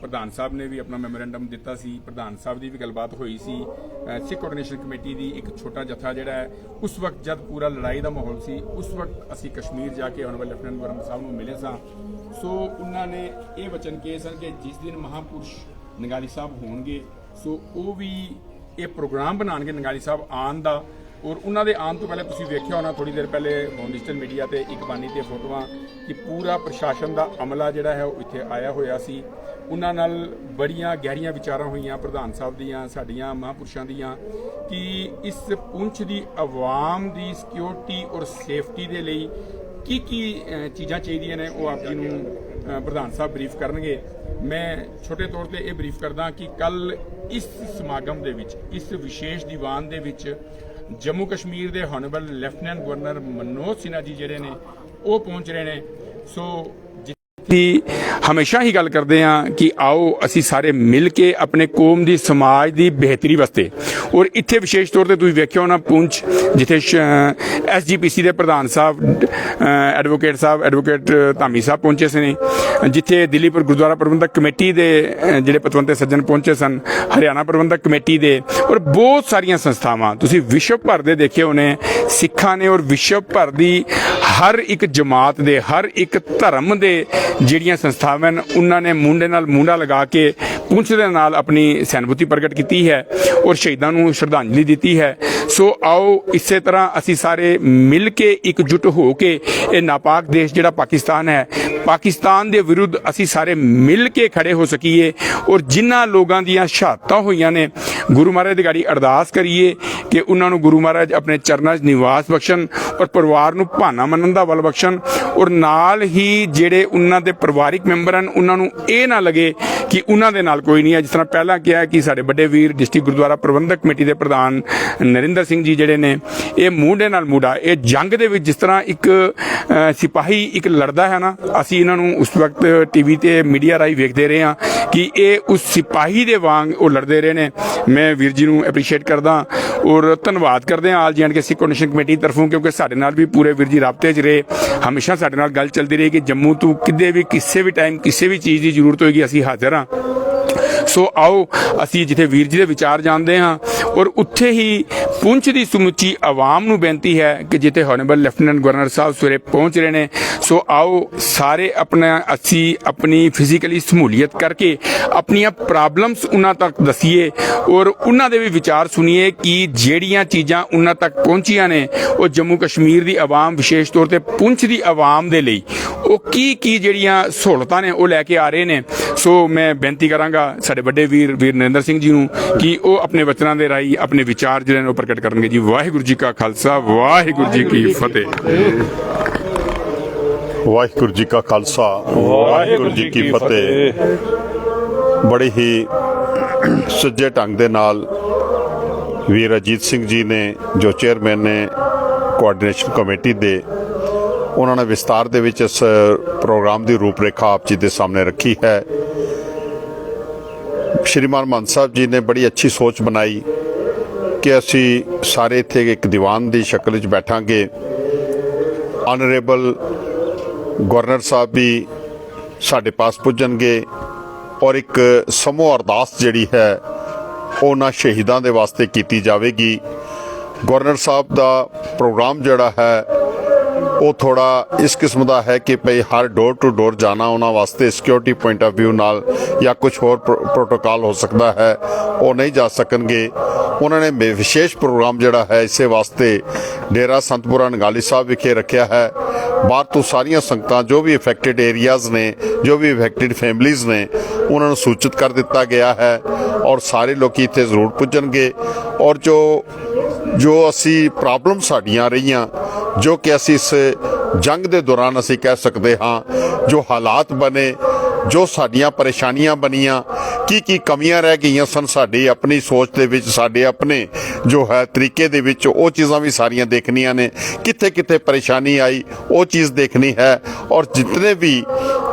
ਪ੍ਰਧਾਨ ਸਾਹਿਬ ਨੇ ਵੀ ਆਪਣਾ ਮੈਮੋਰੈਂਡਮ ਦਿੱਤਾ ਸੀ। ਪ੍ਰਧਾਨ ਸਾਹਿਬ ਦੀ ਵੀ ਗੱਲਬਾਤ ਹੋਈ ਸੀ। ਸਿੱਖ ਕੋਆਰਡੀਨੇਸ਼ਨ ਕਮੇਟੀ ਦੀ ਇੱਕ ਛੋਟਾ ਜਥਾ ਜਿਹੜਾ ਹੈ, ਉਸ ਵਕਤ ਜਦ ਪੂਰਾ ਲੜਾਈ ਦਾ ਮਾਹੌਲ ਸੀ, ਉਸ ਵਕਤ ਅਸੀਂ ਕਸ਼ਮੀਰ ਜਾ ਕੇ ਆਨਰੇਬਲ ਲੈਫਟੀਨੈਂਟ ਗਵਰਨਰ ਸਾਹਿਬ ਨੂੰ ਮਿਲੇ ਸਾਂ। ਸੋ ਉਹਨਾਂ ਨੇ ਇਹ ਵਚਨ ਕਹੇ ਸਨ ਕਿ ਜਿਸ ਦਿਨ ਮਹਾਪੁਰਸ਼ ਨਗਾਲੀ ਸਾਹਿਬ ਹੋਣਗੇ, ਸੋ ਉਹ ਵੀ ਇਹ ਪ੍ਰੋਗਰਾਮ ਬਣਾਉਣਗੇ ਨਗਾਲੀ ਸਾਹਿਬ ਆਉਣ ਦਾ। ਔਰ ਉਹਨਾਂ ਦੇ ਆਉਣ ਤੋਂ ਪਹਿਲੇ ਤੁਸੀਂ ਵੇਖਿਆ ਹੋਣਾ ਥੋੜੀ ਦੇਰ ਪਹਿਲੇ ਡਿਜੀਟਲ ਮੀਡੀਆ ਤੇ ਇੱਕ ਬਾਨੀ ਤੇ ਫੋਟੋਆਂ ਕਿ ਪੂਰਾ ਪ੍ਰਸ਼ਾਸਨ ਦਾ ਅਮਲਾ ਜਿਹੜਾ ਹੈ ਉਹ ਇੱਥੇ ਆਇਆ ਹੋਇਆ ਸੀ। ਉਹਨਾਂ ਨਾਲ ਬੜੀਆਂ ਗਹਿਰੀਆਂ ਵਿਚਾਰਾਂ ਹੋਈਆਂ, ਪ੍ਰਧਾਨ ਸਾਹਿਬ ਦੀਆਂ, ਸਾਡੀਆਂ ਮਹਾਂਪੁਰਸ਼ਾਂ ਦੀਆਂ, ਕਿ ਇਸ ਪੁੰਛ ਦੀ ਆਵਾਮ ਦੀ ਸਿਕਿਉਰਿਟੀ ਔਰ ਸੇਫਟੀ ਦੇ ਲਈ ਕੀ ਕੀ ਚੀਜ਼ਾਂ ਚਾਹੀਦੀਆਂ ਨੇ, ਉਹ ਆਪ ਜੀ ਨੂੰ ਪ੍ਰਧਾਨ ਸਾਹਿਬ ਬਰੀਫ ਕਰਨਗੇ। ਮੈਂ ਛੋਟੇ ਤੌਰ ਤੇ ਇਹ ਬਰੀਫ ਕਰਦਾ ਕਿ ਕੱਲ ਇਸ ਸਮਾਗਮ ਦੇ ਵਿੱਚ, ਇਸ ਵਿਸ਼ੇਸ਼ ਦੀਵਾਨ ਦੇ ਵਿੱਚ ਜੰਮੂ ਕਸ਼ਮੀਰ ਦੇ honourable lieutenant governor Manoj Sinha ji ਜਿਹੜੇ ਨੇ, ਉਹ ਪਹੁੰਚ ਰਹੇ ਨੇ। ਸੋ ਦੀ ਹਮੇਸ਼ਾ ਹੀ ਗੱਲ ਕਰਦੇ ਆ ਕਿ ਆਓ ਅਸੀਂ ਸਾਰੇ ਮਿਲ ਕੇ ਆਪਣੇ ਕੌਮ ਦੀ, ਸਮਾਜ ਦੀ ਬਿਹਤਰੀ ਵਾਸਤੇ। ਔਰ ਇੱਥੇ ਵਿਸ਼ੇਸ਼ ਤੌਰ ਤੇ ਤੁਸੀਂ ਵੇਖਿਆ ਹੋਣਾ ਪੁੰਛ, ਜਿੱਥੇ ਐਸਜੀਪੀਸੀ ਦੇ ਪ੍ਰਧਾਨ ਸਾਹਿਬ ਐਡਵੋਕੇਟ ਸਾਹਿਬ, ਐਡਵੋਕੇਟ ਧਾਮੀ ਸਾਹਿਬ ਪਹੁੰਚੇ ਸਨ ਨੇ, ਜਿੱਥੇ ਦਿੱਲੀਪੁਰ ਗੁਰਦੁਆਰਾ ਪ੍ਰਬੰਧਕ ਕਮੇਟੀ ਦੇ ਜਿਹੜੇ ਪਤਵੰਤੇ ਸੱਜਣ ਪਹੁੰਚੇ ਸਨ, ਹਰਿਆਣਾ ਪ੍ਰਬੰਧਕ ਕਮੇਟੀ ਦੇ, ਔਰ ਬਹੁਤ ਸਾਰੀਆਂ ਸੰਸਥਾਵਾਂ। ਤੁਸੀਂ ਵਿਸ਼ਵ ਭਰ ਦੇ ਦੇਖੇ ਹੋਣੇ, ਸਿੱਖਾਂ ਨੇ ਔਰ ਵਿਸ਼ਵ ਭਰ ਦੀ ਹਰ ਇੱਕ ਜਮਾਤ ਦੇ, ਹਰ ਇੱਕ ਧਰਮ ਦੇ ਜਿਹੜੀਆਂ ਸੰਸਥਾਵਾਂ ਨੇ ਉਹਨਾਂ ਨੇ ਮੁੰਡੇ ਨਾਲ ਮੁੰਡਾ ਲਗਾ ਕੇ ਪੁੰਛ ਦੇ ਨਾਲ ਆਪਣੀ ਸਹਿਨਬੁੱਤੀ ਪ੍ਰਗਟ ਕੀਤੀ ਹੈ ਔਰ ਸ਼ਹੀਦਾਂ ਨੂੰ ਸ਼ਰਧਾਂਜਲੀ ਦਿੱਤੀ ਹੈ। ਸੋ ਆਓ ਇਸੇ ਤਰ੍ਹਾਂ ਅਸੀਂ ਸਾਰੇ ਮਿਲ ਕੇ ਇਕਜੁੱਟ ਹੋ ਕੇ ਇਹ ਨਾਪਾਕ ਦੇਸ਼ ਜਿਹੜਾ ਪਾਕਿਸਤਾਨ ਹੈ, ਪਾਕਿਸਤਾਨ ਦੇ ਵਿਰੁੱਧ ਅਸੀਂ ਸਾਰੇ ਮਿਲ ਕੇ ਖੜੇ ਹੋ ਸਕੀਏ ਔਰ ਜਿਨ੍ਹਾਂ ਲੋਕਾਂ ਦੀਆਂ ਸ਼ਹਾਦਤਾਂ ਹੋਈਆਂ ਨੇ, ਗੁਰੂ ਮਹਾਰਾਜ ਦੀ ਗਾੜੀ ਅਰਦਾਸ ਕਰੀਏ ਕਿ ਉਹਨਾਂ ਨੂੰ ਗੁਰੂ ਮਹਾਰਾਜ ਆਪਣੇ ਚਰਨਾਂ 'ਚ ਨਿਵਾਸ ਬਖਸ਼ਣ ਔਰ ਪਰਿਵਾਰ ਨੂੰ ਭਾਣਾ ਮੰਨਣ ਦਾ ਬਲ ਬਖਸ਼ਣ ਔਰ ਨਾਲ ਹੀ ਜਿਹੜੇ ਉਹਨਾਂ ਦੇ ਪਰਿਵਾਰਿਕ ਮੈਂਬਰ ਹਨ, ਉਹਨਾਂ ਨੂੰ ਇਹ ਨਾ ਲੱਗੇ ਕਿ ਉਹਨਾਂ ਦੇ ਨਾਲ ਕੋਈ ਨਹੀਂ ਹੈ। ਜਿਸ ਤਰ੍ਹਾਂ ਪਹਿਲਾਂ ਕਿਹਾ ਕਿ ਸਾਡੇ ਵੱਡੇ ਵੀਰ ਡਿਸਟ੍ਰਿਕਟ ਗੁਰਦੁਆਰਾ ਪ੍ਰਬੰਧਕ ਕਮੇਟੀ ਦੇ ਪ੍ਰਧਾਨ ਨਰਿੰਦਰ ਸਿੰਘ ਜੀ ਜਿਹੜੇ ਨੇ, ਇਹ ਮੂੰਡੇ ਨਾਲ ਮੂਡਾ ਇਹ ਜੰਗ ਦੇ ਵਿੱਚ ਜਿਸ ਤਰ੍ਹਾਂ ਇੱਕ ਸਿਪਾਹੀ ਇੱਕ ਲੜਦਾ ਹੈ ਨਾ, ਅਸੀਂ ਇਹਨਾਂ ਨੂੰ ਉਸ ਵਕਤ ਟੀਵੀ ਤੇ ਮੀਡੀਆ ਰਾਹੀਂ ਵੇਖਦੇ ਰਹੇ ਹਾਂ ਕਿ ਇਹ ਉਸ ਸਿਪਾਹੀ ਦੇ ਵਾਂਗ ਉਹ ਲੜਦੇ ਰਹੇ ਨੇ। ਮੈਂ ਵੀਰ ਜੀ ਨੂੰ ਐਪਰੀਸ਼ੀਏਟ ਕਰਦਾ ਔਰ ਧੰਨਵਾਦ ਕਰਦੇ ਹਾਂ। All J and K Sikh coordination committee ਤਰਫੋਂ, ਕਿਉਂਕਿ ਸਾਡੇ ਨਾਲ ਵੀ ਪੂਰੇ ਵੀਰ ਜੀ ਰਾਬਤੇ 'ਚ ਰਹੇ। ਹਮੇਸ਼ਾ ਸਾਡੇ ਨਾਲ ਗੱਲ ਚੱਲਦੀ ਰਹੀ ਕਿ ਜੰਮੂ ਤੋਂ ਕਿਤੇ ਵੀ, ਕਿਸੇ ਵੀ ਟਾਈਮ ਕਿਸੇ ਵੀ ਚੀਜ਼ ਦੀ ਜ਼ਰੂਰਤ ਹੋਏਗੀ, ਅਸੀਂ ਹਾਜ਼ਰ ਹਾਂ। ਸੋ ਆਓ, ਅਸੀਂ ਜਿੱਥੇ ਵੀਰ ਜੀ ਦੇ ਵਿਚਾਰ ਜਾਣਦੇ ਹਾਂ। ਔਰ ਉੱਥੇ ਹੀ ਪੁੰਛ ਦੀ ਸਮੁੱਚੀ ਆਵਾਮ ਨੂੰ ਬੇਨਤੀ ਹੈ ਕਿ ਜਿੱਥੇ ਹਾਨਰੇਬਲ ਲੈਫਟੀਨੈਂਟ ਗਵਰਨਰ ਸਾਹਿਬ ਸਵੇਰੇ ਪਹੁੰਚ ਰਹੇ ਨੇ, ਸੋ ਆਓ ਸਾਰੇ ਆਪਣਾ, ਅਸੀਂ ਆਪਣੀ ਫਿਜ਼ੀਕਲੀ ਸਮੂਲੀਅਤ ਕਰਕੇ ਆਪਣੀਆਂ ਪ੍ਰੋਬਲਮਸ ਉਹਨਾਂ ਤੱਕ ਦਸੀਏ ਔਰ ਉਹਨਾਂ ਦੇ ਵੀ ਵਿਚਾਰ ਸੁਣੀਏ ਕਿ ਜਿਹੜੀਆਂ ਚੀਜ਼ਾਂ ਉਹਨਾਂ ਤੱਕ ਪਹੁੰਚੀਆਂ ਨੇ, ਉਹ ਜੰਮੂ ਕਸ਼ਮੀਰ ਦੀ ਆਵਾਮ ਵਿਸ਼ੇਸ਼ ਤੌਰ ਤੇ ਪੁੰਛ ਦੀ ਆਵਾਮ ਦੇ ਲਈ, ਉਹ ਕੀ ਕੀ ਜਿਹੜੀਆਂ ਸਹੂਲਤਾਂ ਨੇ ਉਹ ਲੈ ਕੇ ਆ ਰਹੇ ਨੇ। ਸੋ ਮੈਂ ਬੇਨਤੀ ਕਰਾਂਗਾ ਸਾਡੇ ਵੱਡੇ ਵੀਰ ਵੀਰ ਨਰਿੰਦਰ ਸਿੰਘ ਜੀ ਨੂੰ ਕਿ ਉਹ ਆਪਣੇ ਵਚਨਾਂ ਦੇ ਰਾਹੀਂ ਆਪਣੇ ਵਿਚਾਰ ਜਿਹੜੇ ਨੇ ਉਹ ਪ੍ਰਗਟ ਕਰਨਗੇ। ਜੀ, ਵਾਹਿਗੁਰੂ ਜੀ ਕਾ ਖਾਲਸਾ, ਵਾਹਿਗੁਰੂ ਜੀ ਕੀ ਫਤਿਹ। ਵਾਹਿਗੁਰੂ ਜੀ ਕਾ ਖਾਲਸਾ, ਵਾਹਿਗੁਰੂ ਜੀ ਕੀ ਫਤਿਹ। ਬੜੇ ਹੀ ਸੁੱਜੇ ਢੰਗ ਦੇ ਨਾਲ ਵੀਰ ਅਜੀਤ ਸਿੰਘ ਜੀ ਨੇ, ਜੋ ਚੇਅਰਮੈਨ ਨੇ ਕੋਆਰਡੀਨੇਸ਼ਨ ਕਮੇਟੀ ਦੇ, ਉਹਨਾਂ ਨੇ ਵਿਸਤਾਰ ਦੇ ਵਿੱਚ ਇਸ ਪ੍ਰੋਗਰਾਮ ਦੀ ਰੂਪਰੇਖਾ ਆਪ ਜੀ ਦੇ ਸਾਹਮਣੇ ਰੱਖੀ ਹੈ। ਸ਼੍ਰੀਮਾਨ ਮਾਨ ਸਾਹਿਬ ਜੀ ਨੇ ਬੜੀ ਅੱਛੀ ਸੋਚ ਬਣਾਈ। ਕਿ ਅਸੀਂ ਸਾਰੇ ਇੱਥੇ ਇੱਕ ਦੀਵਾਨ ਦੀ ਸ਼ਕਲ ਵਿੱਚ ਬੈਠਾਂਗੇ। ਆਨਰੇਬਲ ਗਵਰਨਰ ਸਾਹਿਬ ਵੀ ਸਾਡੇ ਪਾਸ ਪੁੱਜਣਗੇ ਔਰ ਇੱਕ ਸਮੂਹ ਅਰਦਾਸ ਜਿਹੜੀ ਹੈ, ਉਹਨਾਂ ਸ਼ਹੀਦਾਂ ਦੇ ਵਾਸਤੇ ਕੀਤੀ ਜਾਵੇਗੀ। ਗਵਰਨਰ ਸਾਹਿਬ ਦਾ ਪ੍ਰੋਗਰਾਮ ਜਿਹੜਾ ਹੈ ਉਹ ਥੋੜਾ ਇਸ ਕਿਸਮ ਦਾ ਹੈ ਕਿ ਭਈ ਹਰ ਡੋਰ ਟੂ ਡੋਰ ਜਾਣਾ ਉਹਨਾਂ ਵਾਸਤੇ ਸਿਕਿਉਰਿਟੀ ਪੁਆਇੰਟ ਆਫ View ਨਾਲ ਜਾਂ ਕੁਝ ਹੋਰ ਪ੍ਰੋਟੋਕਾਲ ਹੋ ਸਕਦਾ ਹੈ, ਉਹ ਨਹੀਂ ਜਾ ਸਕਣਗੇ। ਉਹਨਾਂ ਨੇ ਵਿਸ਼ੇਸ਼ ਪ੍ਰੋਗਰਾਮ ਜਿਹੜਾ ਹੈ ਇਸੇ ਵਾਸਤੇ ਡੇਰਾ ਸੰਤਪੁਰਾ ਨਗਾਲੀ ਸਾਹਿਬ ਵਿਖੇ ਰੱਖਿਆ ਹੈ। ਬਾਹਰ ਤੋਂ ਸਾਰੀਆਂ ਸੰਗਤਾਂ ਜੋ ਵੀ ਇਫੈਕਟਡ ਏਰੀਆਜ਼ ਨੇ, ਜੋ ਵੀ ਇਫੈਕਟਡ ਫੈਮਿਲੀਆਂ ਨੇ ਉਹਨਾਂ ਨੂੰ ਸੂਚਿਤ ਕਰ ਦਿੱਤਾ ਗਿਆ ਹੈ ਔਰ ਸਾਰੇ ਲੋਕੀ ਇੱਥੇ ਜ਼ਰੂਰ ਪੁੱਜਣਗੇ। ਔਰ ਜੋ ਜੋ ਅਸੀਂ ਪ੍ਰੋਬਲਮ ਸਾਡੀਆਂ ਰਹੀਆਂ, ਜੋ ਕਿ ਅਸੀਂ ਇਸ ਜੰਗ ਦੇ ਦੌਰਾਨ ਅਸੀਂ ਕਹਿ ਸਕਦੇ ਹਾਂ, ਜੋ ਹਾਲਾਤ ਬਣੇ, ਜੋ ਸਾਡੀਆਂ ਪਰੇਸ਼ਾਨੀਆਂ ਬਣੀਆਂ ਕੀ ਕੀ ਕਮੀਆਂ ਰਹਿ ਗਈਆਂ ਸਨ ਸਾਡੀ ਆਪਣੀ ਸੋਚ ਦੇ ਵਿੱਚ, ਸਾਡੇ ਆਪਣੇ ਜੋ ਹੈ ਤਰੀਕੇ ਦੇ ਵਿੱਚ, ਉਹ ਚੀਜ਼ਾਂ ਵੀ ਸਾਰੀਆਂ ਦੇਖਣੀਆਂ ਨੇ। ਕਿੱਥੇ ਕਿੱਥੇ ਪਰੇਸ਼ਾਨੀ ਆਈ, ਉਹ ਚੀਜ਼ ਦੇਖਣੀ ਹੈ। ਔਰ ਜਿਤਨੇ ਵੀ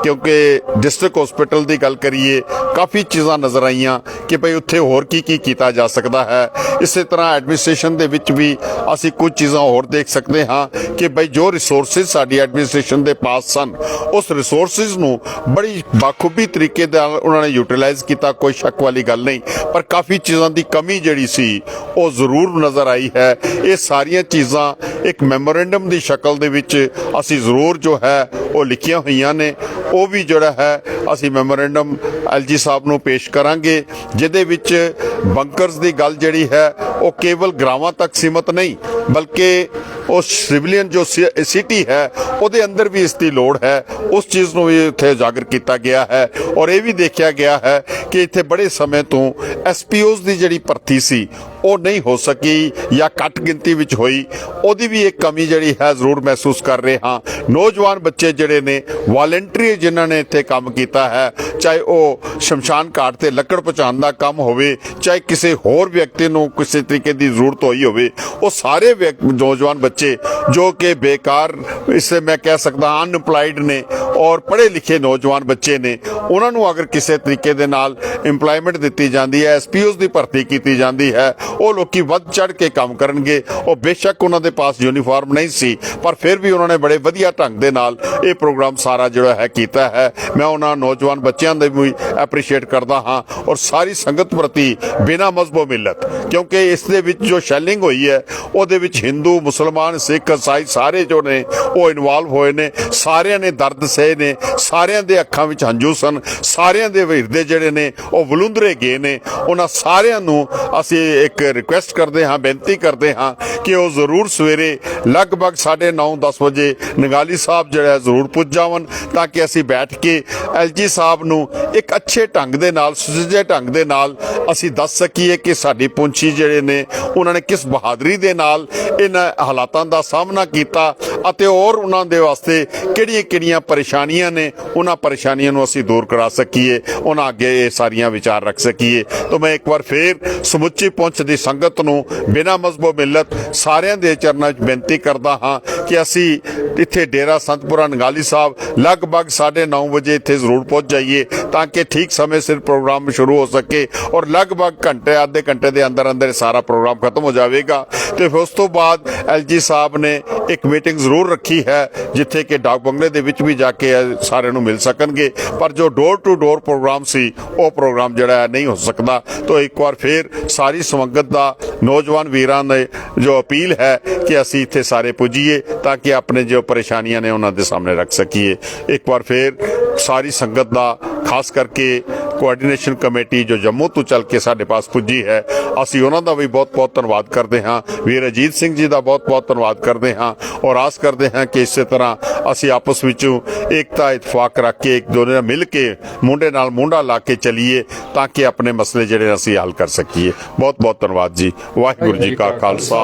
ਕਿਉਂਕਿ ਡਿਸਟ੍ਰਿਕਟ ਹਸਪੀਟਲ ਦੀ ਗੱਲ ਕਰੀਏ, ਕਾਫੀ ਚੀਜ਼ਾਂ ਨਜ਼ਰ ਆਈਆਂ ਕਿ ਭਈ ਉੱਥੇ ਹੋਰ ਕੀ ਕੀ ਕੀਤਾ ਜਾ ਸਕਦਾ ਹੈ। ਇਸੇ ਤਰ੍ਹਾਂ ਐਡਮਿਨਿਸਟ੍ਰੇਸ਼ਨ ਦੇ ਵਿੱਚ ਵੀ ਅਸੀਂ ਕੁਝ ਚੀਜ਼ਾਂ ਹੋਰ ਦੇਖ ਸਕਦੇ ਹਾਂ ਕਿ ਬਈ ਜੋ ਰਿਸੋਰਸਸ ਸਾਡੀ ਐਡਮਿਨਿਸਟ੍ਰੇਸ਼ਨ ਦੇ ਪਾਸ ਸਨ, ਉਸ ਰਿਸੋਰਸਸ ਨੂੰ ਬੜੀ ਬਾਖੂਬੀ ਤਰੀਕੇ ਨਾਲ ਉਹਨਾਂ ਨੇ ਯੂਟਿਲਾਈਜ਼ ਕੀਤਾ ਕੋਈ ਸ਼ੱਕ ਵਾਲੀ ਗੱਲ ਨਹੀਂ, ਪਰ ਕਾਫੀ ਚੀਜ਼ਾਂ ਦੀ ਕਮੀ ਜਿਹੜੀ ਸੀ, ਉਹ ਜ਼ਰੂਰ ਨਜ਼ਰ ਆਈ ਹੈ। ਇਹ ਸਾਰੀਆਂ ਚੀਜ਼ਾਂ ਇੱਕ ਮੈਮੋਰੈਂਡਮ ਦੀ ਸ਼ਕਲ ਦੇ ਵਿੱਚ ਅਸੀਂ ਜ਼ਰੂਰ ਜੋ ਹੈ ਉਹ ਲਿਖੀਆਂ ਹੋਈਆਂ ਨੇ। ਉਹ ਵੀ ਜਿਹੜਾ ਹੈ, ਅਸੀਂ ਮੈਮੋਰੈਂਡਮ ਐਲਜੀ ਸਾਹਿਬ ਨੂੰ ਪੇਸ਼ ਕਰਾਂਗੇ, ਜਿਹਦੇ ਵਿੱਚ ਬੰਕਰਸ ਦੀ ਗੱਲ ਜਿਹੜੀ ਹੈ, ਉਹ ਕੇਵਲ ਗਰਾਵਾਂ ਤੱਕ ਸੀਮਤ ਨਹੀਂ, ਬਲਕਿ ਉਹ ਸਿਵਲੀਅਨ ਜੋ ਸਿਟੀ ਹੈ, ਉਹਦੇ ਅੰਦਰ ਵੀ ਇਸ ਦੀ ਲੋੜ ਹੈ। ਉਸ ਚੀਜ਼ ਨੂੰ ਵੀ ਇੱਥੇ ਉਜਾਗਰ ਕੀਤਾ ਗਿਆ ਹੈ ਔਰ ਇਹ ਵੀ ਦੇਖਿਆ ਗਿਆ ਹੈ ਕਿ ਇੱਥੇ ਬੜੇ ਸਮੇਂ ਤੋਂ ਐਸਪੀਓਜ਼ ਦੀ ਜਿਹੜੀ ਭਰਤੀ ਸੀ ਉਹ ਨਹੀਂ ਹੋ ਸਕੀ ਜਾਂ ਘੱਟ ਗਿਣਤੀ ਵਿੱਚ ਹੋਈ, ਉਹਦੀ ਵੀ ਇੱਕ ਕਮੀ ਜਿਹੜੀ ਹੈ ਜ਼ਰੂਰ ਮਹਿਸੂਸ ਕਰ ਰਹੇ ਹਾਂ। ਨੌਜਵਾਨ ਬੱਚੇ ਜਿਹੜੇ ਨੇ ਵਾਲੰਟਰੀ ਜਿਨ੍ਹਾਂ ਨੇ ਇੱਥੇ ਕੰਮ ਕੀਤਾ ਹੈ, ਚਾਹੇ ਉਹ ਸ਼ਮਸ਼ਾਨ ਘਾਟ ਤੇ ਲੱਕੜ ਪਹੁੰਚਾਉਣ ਦਾ ਕੰਮ ਹੋਵੇ, ਚਾਹੇ ਕਿਸੇ ਹੋਰ ਵਿਅਕਤੀ ਨੂੰ ਕਿਸੇ ਤਰੀਕੇ ਦੀ ਜ਼ਰੂਰਤ ਹੋਈ ਹੋਵੇ, ਉਹ ਸਾਰੇ ਵਿਅਕ- ਨੌਜਵਾਨ ਬੱਚੇ ਜੋ ਕਿ ਬੇਕਾਰ, ਇਸੇ ਮੈਂ ਕਹਿ ਸਕਦਾ, ਅਨਪਲਾਈਡ ਨੇ ਔਰ ਪੜ੍ਹੇ ਲਿਖੇ ਨੌਜਵਾਨ ਬੱਚੇ ਨੇ, ਉਹਨਾਂ ਨੂੰ ਅਗਰ ਕਿਸੇ ਤਰੀਕੇ ਦੇ ਨਾਲ ਏਮਪਲੋਇਮੈਂਟ ਦਿੱਤੀ ਜਾਂਦੀ ਹੈ ਐਸਪੀਓਜ਼ ਦੀ ਭਰਤੀ ਕੀਤੀ ਜਾਂਦੀ ਹੈ, ਉਹ ਲੋਕੀ ਵੱਧ ਚੜ ਕੇ ਕੰਮ ਕਰਨਗੇ। ਉਹ ਬੇਸ਼ੱਕ ਉਹਨਾਂ ਦੇ ਪਾਸ ਯੂਨੀਫਾਰਮ ਨਹੀਂ ਸੀ, ਪਰ ਫਿਰ ਵੀ ਉਹਨਾਂ ਨੇ ਬੜੇ ਵਧੀਆ ਢੰਗ ਦੇ ਨਾਲ ਇਹ ਪ੍ਰੋਗਰਾਮ ਸਾਰਾ ਜਿਹੜਾ ਹੈ ਕੀਤਾ ਹੈ। ਮੈਂ ਉਹਨਾਂ ਨੌਜਵਾਨ ਬੱਚਿਆਂ ਦੇ ਵੀ ਐਪਰੀਸ਼ੀਏਟ ਕਰਦਾ ਹਾਂ ਔਰ ਸਾਰੀ ਸੰਗਤ ਪ੍ਰਤੀ ਬਿਨਾ ਮਜ਼ਬੋ ਮਿਲਤ, ਕਿਉਂਕਿ ਇਸ ਦੇ ਵਿੱਚ ਜੋ ਸ਼ੈਲਿੰਗ ਹੋਈ ਹੈ, ਉਹਦੇ ਵਿੱਚ ਹਿੰਦੂ ਮੁਸਲਮਾਨ ਸਿੱਖ ਇਸਾਈ ਸਾਰੇ ਜੋ ਨੇ, ਉਹ ਇਨਵੋਲਵ ਹੋਏ ਨੇ। ਸਾਰਿਆਂ ਨੇ ਦਰਦ ਸੇ ਸਹੇ ਨੇ, ਸਾਰਿਆਂ ਦੇ ਅੱਖਾਂ ਵਿੱਚ ਹੰਝੂ ਸਨ, ਸਾਰਿਆਂ ਦੇ ਹਿਰਦੇ ਜਿਹੜੇ ਨੇ, ਉਹ ਵਲੁੰਦਰੇ ਗਏ ਨੇ। ਉਹਨਾਂ ਸਾਰਿਆਂ ਨੂੰ ਅਸੀਂ ਇੱਕ ਰਿਕੁਐਸਟ ਕਰਦੇ ਹਾਂ, ਬੇਨਤੀ ਕਰਦੇ ਹਾਂ ਕਿ ਉਹ ਜ਼ਰੂਰ ਸਵੇਰੇ ਲਗਭਗ 9:30 10 ਵਜੇ ਨਗਾਲੀ ਸਾਹਿਬ ਜਿਹੜਾ ਜ਼ਰੂਰ ਪੁੱਜ ਜਾਵਨ ਤਾਂ ਕਿ ਅਸੀਂ ਬੈਠ ਕੇ ਐਲਜੀ ਸਾਹਿਬ ਨੂੰ ਇੱਕ ਅੱਛੇ ਢੰਗ ਦੇ ਨਾਲ, ਸੁਚੱਜੇ ਢੰਗ ਦੇ ਨਾਲ ਅਸੀਂ ਦੱਸ ਸਕੀਏ ਕਿ ਸਾਡੀ ਪੁੰਛੀ ਜਿਹੜੇ ਨੇ, ਉਹਨਾਂ ਨੇ ਕਿਸ ਬਹਾਦਰੀ ਦੇ ਨਾਲ ਇਹਨਾਂ ਹਾਲਾਤਾਂ ਦਾ ਸਾਹਮਣਾ ਕੀਤਾ ਅਤੇ ਹੋਰ ਉਹਨਾਂ ਦੇ ਵਾਸਤੇ ਕਿਹੜੀਆਂ-ਕਿਹੜੀਆਂ ਪਰੇਸ਼ਾਨੀਆਂ ਨੇ, ਉਹਨਾਂ ਪਰੇਸ਼ਾਨੀਆਂ ਨੂੰ ਅਸੀਂ ਦੂਰ ਕਰਾ ਸਕੀਏ, ਉਹਨਾਂ ਅੱਗੇ ਇਹ ਸਾਰੀਆਂ ਵਿਚਾਰ ਰੱਖ ਸਕੀਏ। ਤਾਂ ਮੈਂ ਇੱਕ ਵਾਰ ਫੇਰ ਸਮੁੱਚੀ ਪੁੰਛ ਦੀ ਸੰਗਤ ਨੂੰ ਬਿਨਾਂ ਮਜ਼ਬੋ ਮਿਲਤ ਸਾਰਿਆਂ ਦੇ ਚਰਨਾਂ 'ਚ ਬੇਨਤੀ ਕਰਦਾ ਹਾਂ ਕਿ ਅਸੀਂ ਇੱਥੇ ਡੇਰਾ ਸੰਤਪੁਰਾ ਨਗਾਲੀ ਸਾਹਿਬ ਲਗਭਗ 9:30 ਵਜੇ ਇੱਥੇ ਜ਼ਰੂਰ ਪਹੁੰਚ ਜਾਈਏ ਤਾਂ ਕਿ ਠੀਕ ਸਮੇਂ ਸਿਰ ਪ੍ਰੋਗਰਾਮ ਸ਼ੁਰੂ ਹੋ ਸਕੇ ਔਰ ਲਗਭਗ ਘੰਟੇ ਆਧੇ ਘੰਟੇ ਦੇ ਅੰਦਰ ਅੰਦਰ ਇਹ ਸਾਰਾ ਪ੍ਰੋਗਰਾਮ ਖਤਮ ਹੋ ਜਾਵੇਗਾ। ਤੇ ਫਿਰ ਉਸ ਤੋਂ ਬਾਅਦ ਐਲਜੀ ਸਾਹਿਬ ਨੇ ਇੱਕ ਮੀਟਿੰਗ ਜ਼ਰੂਰ ਰੱਖੀ ਹੈ, ਜਿੱਥੇ ਕਿ ਡਾਕ ਬੰਗਲੇ ਦੇ ਵਿੱਚ ਵੀ ਜਾ ਕੇ ਇਹ ਸਾਰਿਆਂ ਨੂੰ ਮਿਲ ਸਕਣਗੇ। ਪਰ ਜੋ ਡੋਰ ਟੂ ਡੋਰ ਪ੍ਰੋਗਰਾਮ ਸੀ, ਉਹ ਪ੍ਰੋਗਰਾਮ ਜਿਹੜਾ ਹੈ ਨਹੀਂ ਹੋ ਸਕਦਾ। ਤਾਂ ਇੱਕ ਵਾਰ ਫੇਰ ਸਾਰੀ ਸੰਗਤ ਦਾ ਨੌਜਵਾਨ ਵੀਰਾਂ ਨੇ ਜੋ ਅਪੀਲ ਹੈ ਕਿ ਅਸੀਂ ਇੱਥੇ ਸਾਰੇ ਪੁੱਜੀਏ ਤਾਂ ਕਿ ਆਪਣੇ ਜੋ ਪਰੇਸ਼ਾਨੀਆਂ ਨੇ ਉਹਨਾਂ ਦੇ ਸਾਹਮਣੇ ਰੱਖ ਸਕੀਏ। ਇੱਕ ਵਾਰ ਫੇਰ ਸਾਰੀ ਸੰਗਤ ਦਾ, ਖਾਸ ਕਰਕੇ ਕੋਆਰਡੀਨੇਸ਼ਨ ਕਮੇਟੀ ਜੋ ਜੰਮੂ ਤੋਂ ਚੱਲ ਕੇ ਸਾਡੇ ਪਾਸ ਪੁੱਜੀ ਹੈ, ਅਸੀਂ ਉਹਨਾਂ ਦਾ ਵੀ ਬਹੁਤ-ਬਹੁਤ ਧੰਨਵਾਦ ਕਰਦੇ ਹਾਂ। ਵੀਰ ਅਜੀਤ ਸਿੰਘ ਜੀ ਦਾ ਬਹੁਤ-ਬਹੁਤ ਧੰਨਵਾਦ ਕਰਦੇ ਹਾਂ ਔਰ ਆਸ ਕਰਦੇ ਹਾਂ ਕਿ ਇਸੇ ਤਰ੍ਹਾਂ ਅਸੀਂ ਆਪਸ ਵਿੱਚ ਏਕਤਾ, ਇਤਫਾਕ ਰੱਖ ਕੇ, ਇੱਕ ਦੋਨੇ ਨਾਲ ਮਿਲ ਕੇ, ਮੁੰਡੇ ਨਾਲ ਮੁੰਡਾ ਲਾ ਕੇ ਚੱਲੀਏ ਤਾਂ ਕਿ ਆਪਣੇ ਮਸਲੇ ਜਿਹੜੇ ਅਸੀਂ ਹੱਲ ਕਰ ਸਕੀਏ। ਬਹੁਤ-ਬਹੁਤ ਧੰਨਵਾਦ ਜੀ। ਵਾਹਿਗੁਰੂ ਜੀ ਕਾ ਖਾਲਸਾ,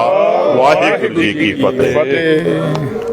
ਵਾਹਿਗੁਰੂ ਜੀ ਕੀ ਫਤਿਹ।